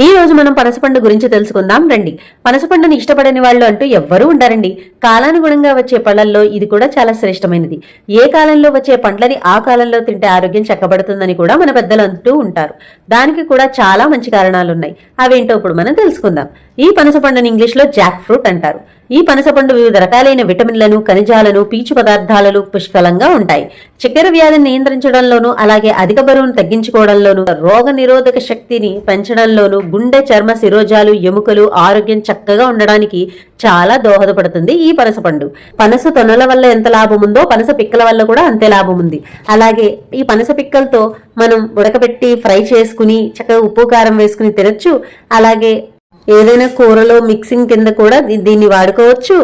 ఈ రోజు మనం పనసపండు గురించి తెలుసుకుందాం. రండి. పనసపండుని ఇష్టపడని వాళ్ళు అంటూ ఎవ్వరూ ఉండారండి. కాలానుగుణంగా వచ్చే పళ్ళల్లో ఇది కూడా చాలా శ్రేష్టమైనది. ఏ కాలంలో వచ్చే పండ్లని ఆ కాలంలో తింటే ఆరోగ్యం చక్కబడుతుందని కూడా మన పెద్దలు అంటూ ఉంటారు. దానికి కూడా చాలా మంచి కారణాలు ఉన్నాయి అవేంటో ఇప్పుడు మనం తెలుసుకుందాం. ఈ పనసపండుని ఇంగ్లీష్లో జాక్ ఫ్రూట్ అంటారు. ఈ పనసపండు వివిధ రకాలైన విటమిన్లను ఖనిజాలను పీచు పదార్థాలను పుష్కలంగా ఉంటాయి. చక్కెర వ్యాధిని నియంత్రించడంలోనూ అలాగే అధిక బరువును తగ్గించుకోవడంలోనూ రోగ నిరోధక శక్తిని పెంచడంలోనూ గుండె చర్మ శిరోజాలు ఎముకలు ఆరోగ్యం చక్కగా ఉండడానికి చాలా దోహదపడుతుంది ఈ పనసపండు. పనస తొనల వల్ల ఎంత లాభం ఉందో పనస పిక్కల వల్ల కూడా అంతే లాభం ఉంది అలాగే ఈ పనస పిక్కలతో మనం ఉడకబెట్టి ఫ్రై చేసుకుని చక్కగా ఉప్పు కారం వేసుకుని తినచ్చు. అలాగే ఏదైనా కూరలో మిక్సింగ్ కింద కూడా దీన్ని వాడుకోవచ్చు.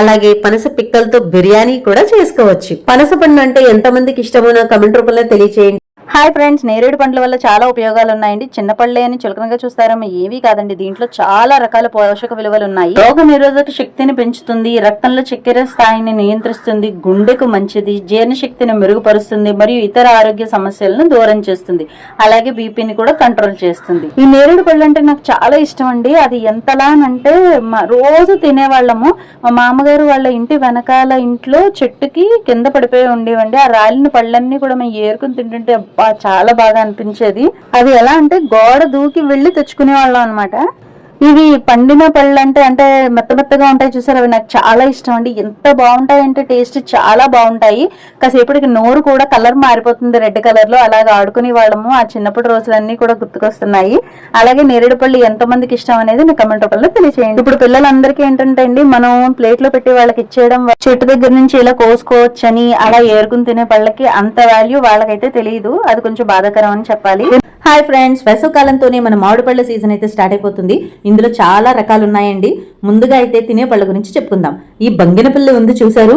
అలాగే పనస పిక్కలతో బిర్యానీ కూడా చేసుకోవచ్చు. పనస పండు అంటే ఎంతమందికి ఇష్టమో నా కమెంట్ రూపంలో తెలియచేయండి. హాయ్ ఫ్రెండ్స్ నేరేడు పండ్ల వల్ల చాలా ఉపయోగాలు ఉన్నాయండి చిన్న పళ్ళే అని చులకనగా చూస్తారేమో ఏవి కాదండి. దీంట్లో చాలా రకాల పోషక విలువలు ఉన్నాయి. రోగ నిరోధక శక్తిని పెంచుతుంది రక్తంలో చక్కెర స్థాయిని నియంత్రిస్తుంది గుండెకు మంచిది జీర్ణశక్తిని మెరుగుపరుస్తుంది మరియు ఇతర ఆరోగ్య సమస్యలను దూరం చేస్తుంది. అలాగే బీపీని కూడా కంట్రోల్ చేస్తుంది. ఈ నేరేడు పళ్ళు అంటే నాకు చాలా ఇష్టం అండి అది ఎంతలా అంటే రోజు తినేవాళ్ళము. మా మామగారు వాళ్ళ ఇంటి వెనకాల ఇంట్లో చెట్టుకి కింద పడిపోయి ఉండేవండి. ఆ రాలిన పళ్ళన్నీ కూడా మేము ఏరుకుని తింటుంటే చాలా బాగా అనిపించేది. అది ఎలా అంటే గోడ దూకి వెళ్ళి తెచ్చుకునే వాళ్ళం అనమాట ఇవి పండిన పళ్ళు అంటే అంటే మెత్త మెత్తగా ఉంటాయి చూసారు? అవి నాకు చాలా ఇష్టం అండి. ఎంత బాగుంటాయి అంటే టేస్ట్ చాలా బాగుంటాయి. కాసేపటికి నోరు కూడా కలర్ మారిపోతుంది. రెడ్ కలర్లో అలాగ ఆడుకునే వాళ్ళము. ఆ చిన్నప్పటి రోజులన్నీ కూడా గుర్తుకొస్తున్నాయి. అలాగే నేరేడు పళ్ళు ఎంత మందికి ఇష్టం అనేది నేను కమెంట్ రూపంలో తెలియచేయండి. ఇప్పుడు పిల్లలందరికీ ఏంటంటే అండి మనం ప్లేట్లో పెట్టి వాళ్ళకి ఇచ్చేయడం చెట్టు దగ్గర నుంచి ఇలా కోసుకోవచ్చని అలా ఏరుకుని తినే పళ్ళకి అంత వాల్యూ వాళ్ళకైతే తెలియదు. అది కొంచెం బాధాకరం అని చెప్పాలి. హాయ్ ఫ్రెండ్స్ వేసవకాలంతోనే మన మామిడి పళ్ళ సీజన్ అయితే స్టార్ట్ అయిపోతుంది. ఇందులో చాలా రకాలు ఉన్నాయండి ముందుగా అయితే తినే పళ్ళ గురించి చెప్పుకుందాం. ఈ బంగినపల్లి ఉంది చూసారు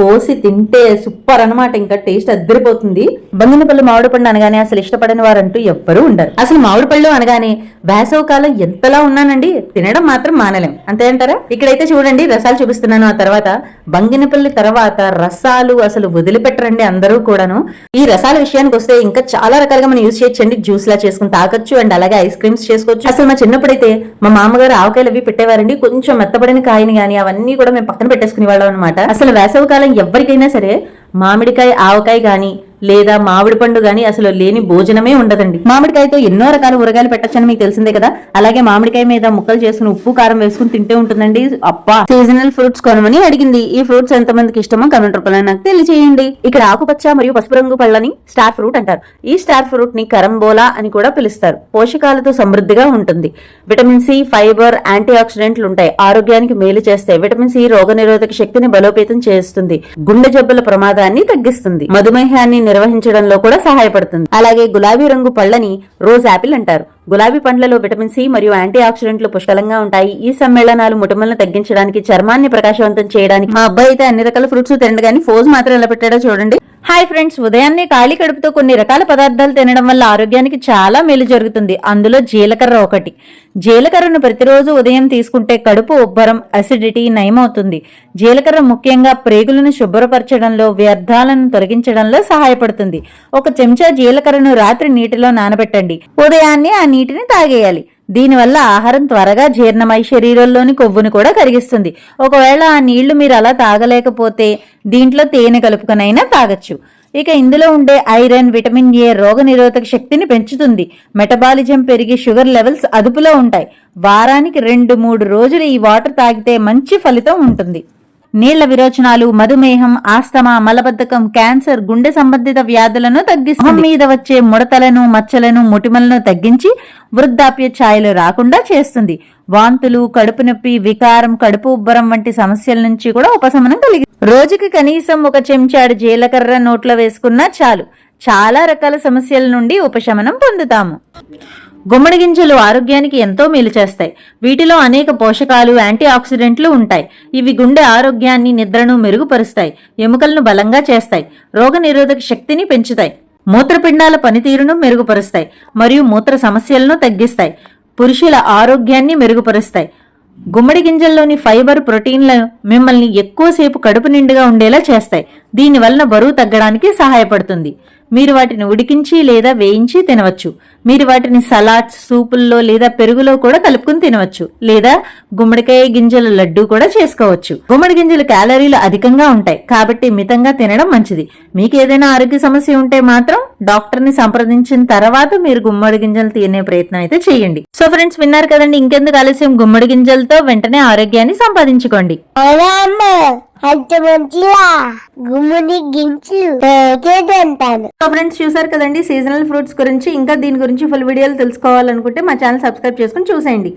కోసి తింటే సూపర్ అన్నమాట. ఇంకా టేస్ట్ అద్దరిపోతుంది. బంగినపల్లి మామిడి పండు అనగానే అసలు ఇష్టపడని వారంటూ ఎవ్వరూ ఉండరు. అసలు మామిడి పళ్ళు అనగానే వేసవకాలం ఎంతలా ఉన్నానండి? తినడం మాత్రం మానలేం. అంతే అంటారా? ఇక్కడైతే చూడండి రసాలు చూపిస్తున్నాను ఆ తర్వాత. బంగినపల్లి తర్వాత రసాలు అసలు వదిలిపెట్టరండి అందరూ కూడాను. ఈ రసాల విషయానికి వస్తే ఇంకా చాలా రకాలుగా మనం యూజ్ చేయొచ్చండి. జ్యూస్ లా చేసుకుని తాగొచ్చు అండ్ అలాగే ఐస్ క్రీమ్స్ చేసుకోవచ్చు. అసలు మా చిన్నప్పుడైతే మా మామగారు ఆవకాయలు అవి పెట్టేవారండి. కొంచెం మెత్తబడిన కాయని కానీ అవన్నీ కూడా మేము పక్కన పెట్టేసుకునే వాళ్ళం అనమాట అసలు వేసవికాలం ఎవరికైనా సరే మామిడికాయ ఆవకాయ గాని లేదా మామిడి పండు గాని అసలు లేని భోజనమే ఉండదండి. మామిడికాయతో ఎన్నో రకాల ఊరగాయలు పెట్టచ్చని మీకు తెలిసిందే కదా? అలాగే మామిడికాయ మీద ముక్కలు చేసుకుని ఉప్పు కారం వేసుకుని తింటే ఉంటుందండి. అప్పా సీజనల్ ఫ్రూట్స్ కొనమని అడిగింది. ఈ ఫ్రూట్స్ ఎంత మందికి ఇష్టమో కమెంట్ రూపంలో నాకు తెలియజేయండి ఇక్కడ ఆకుపచ్చ మరియు పసుపు రంగు పళ్ళని స్టార్ ఫ్రూట్ అంటారు. ఈ స్టార్ ఫ్రూట్ని కరంబోలా అని కూడా పిలుస్తారు. పోషకాలతో సమృద్ధిగా ఉంటుంది. విటమిన్ సి ఫైబర్ యాంటీ ఆక్సిడెంట్లు ఉంటాయి. ఆరోగ్యానికి మేలు చేస్తాయి. విటమిన్ సి రోగ నిరోధక శక్తిని బలోపేతం చేస్తుంది. గుండె జబ్బుల ప్రమాదాన్ని తగ్గిస్తుంది. మధుమేహాన్ని నిర్వహించడంలో కూడా సహాయపడుతుంది. అలాగే గులాబీ రంగు పళ్ళని రోజ్ యాపిల్ అంటారు. గులాబీ పండ్లలో విటమిన్ సి మరియు యాంటీ ఆక్సిడెంట్లు పుష్కలంగా ఉంటాయి. ఈ సమ్మేళనాలు ముటమలను తగ్గించడానికి చర్మాన్ని ప్రకాశవంతం చేయడానికి మా అబ్బాయి అయితే అన్ని రకాల ఫ్రూట్స్ తినడు కానీ ఫోజ్ మాత్రం ఎలా పెట్టాడో చూడండి. హాయ్ ఫ్రెండ్స్ ఉదయాన్నే ఖాళీ కడుపుతో కొన్ని రకాల పదార్థాలు తినడం వల్ల ఆరోగ్యానికి చాలా మేలు జరుగుతుంది. అందులో జీలకర్ర ఒకటి. జీలకర్రను ప్రతిరోజు ఉదయం తీసుకుంటే కడుపు ఉబ్బరం అసిడిటీ నయమవుతుంది. జీలకర్ర ముఖ్యంగా ప్రేగులను శుభ్రపరచడంలో వ్యర్థాలను తొలగించడంలో సహాయపడుతుంది. ఒక చెంచా జీలకర్రను రాత్రి నీటిలో నానబెట్టండి. ఉదయాన్నే ఆ నీటిని తాగేయాలి. దీనివల్ల ఆహారం త్వరగా జీర్ణమై శరీరంలోని కొవ్వును కూడా కరిగిస్తుంది. ఒకవేళ ఆ నీళ్ళు మీరు అలా తాగలేకపోతే దీంట్లో తేనె కలుపుకొనైనా తాగొచ్చు. ఇక ఇందులో ఉండే ఐరన్ విటమిన్ ఏ రోగ నిరోధక శక్తిని పెంచుతుంది. మెటబాలిజం పెరిగి షుగర్ లెవెల్స్ అదుపులో ఉంటాయి. వారానికి రెండు మూడు రోజులు ఈ వాటర్ తాగితే మంచి ఫలితం ఉంటుంది. నీళ్ళ విరోచనాలు మధుమేహం ఆస్తమా మలబద్ధకం క్యాన్సర్ గుండె సంబంధిత వ్యాధులను తగ్గిస్తుంది. మీద వచ్చే ముడతలను మచ్చలను ముటిమలను తగ్గించి వృద్ధాప్య ఛాయలు రాకుండా చేస్తుంది. వాంతులు కడుపు నొప్పి వికారం కడుపు ఉబ్బరం వంటి సమస్యల నుంచి కూడా ఉపశమనం కలిగి రోజుకి కనీసం ఒక చెంచాడు జీలకర్ర నోట్లో వేసుకున్నా చాలు. చాలా రకాల సమస్యల నుండి ఉపశమనం పొందుతాము. గుమ్మడి గింజలు ఆరోగ్యానికి ఎంతో మేలు చేస్తాయి. వీటిలో అనేక పోషకాలు యాంటీ ఆక్సిడెంట్లు ఉంటాయి. ఇవి గుండె ఆరోగ్యాన్ని నిద్రను మెరుగుపరుస్తాయి. ఎముకలను బలంగా చేస్తాయి. రోగనిరోధక శక్తిని పెంచుతాయి. మూత్రపిండాల పనితీరును మెరుగుపరుస్తాయి. మరియు మూత్ర సమస్యలను తగ్గిస్తాయి. పురుషుల ఆరోగ్యాన్ని మెరుగుపరుస్తాయి. గుమ్మడి గింజల్లోని ఫైబర్ ప్రోటీన్లు మిమ్మల్ని ఎక్కువసేపు కడుపు నిండుగా ఉండేలా చేస్తాయి. దీనివలన బరువు తగ్గడానికి సహాయపడుతుంది. మీరు వాటిని ఉడికించి లేదా వేయించి తినవచ్చు. మీరు వాటిని సలాడ్స్ సూపుల్లో లేదా పెరుగులో కూడా కలుపుకుని తినవచ్చు. లేదా గుమ్మడికాయ గింజల లడ్డు కూడా చేసుకోవచ్చు. గుమ్మడి గింజలు క్యాలరీలు అధికంగా ఉంటాయి. కాబట్టి మితంగా తినడం మంచిది. మీకు ఏదైనా ఆరోగ్య సమస్య ఉంటే మాత్రం డాక్టర్ని సంప్రదించిన తర్వాత మీరు గుమ్మడి గింజలు తినే ప్రయత్నం అయితే చేయండి. సో ఫ్రెండ్స్ విన్నారు కదండి ఇంకెందుకు ఆలస్యం? గుమ్మడి గింజలతో వెంటనే ఆరోగ్యాన్ని సంపాదించుకోండి. ఫ్రెండ్స్ చూసారు కదండి సీజనల్ ఫ్రూట్స్ గురించి ఇంకా దీని గురించి ఫుల్ వీడియోలు తెలుసుకోవాలనుకుంటే మా ఛానల్ సబ్స్క్రైబ్ చేసుకుని చూసేయండి.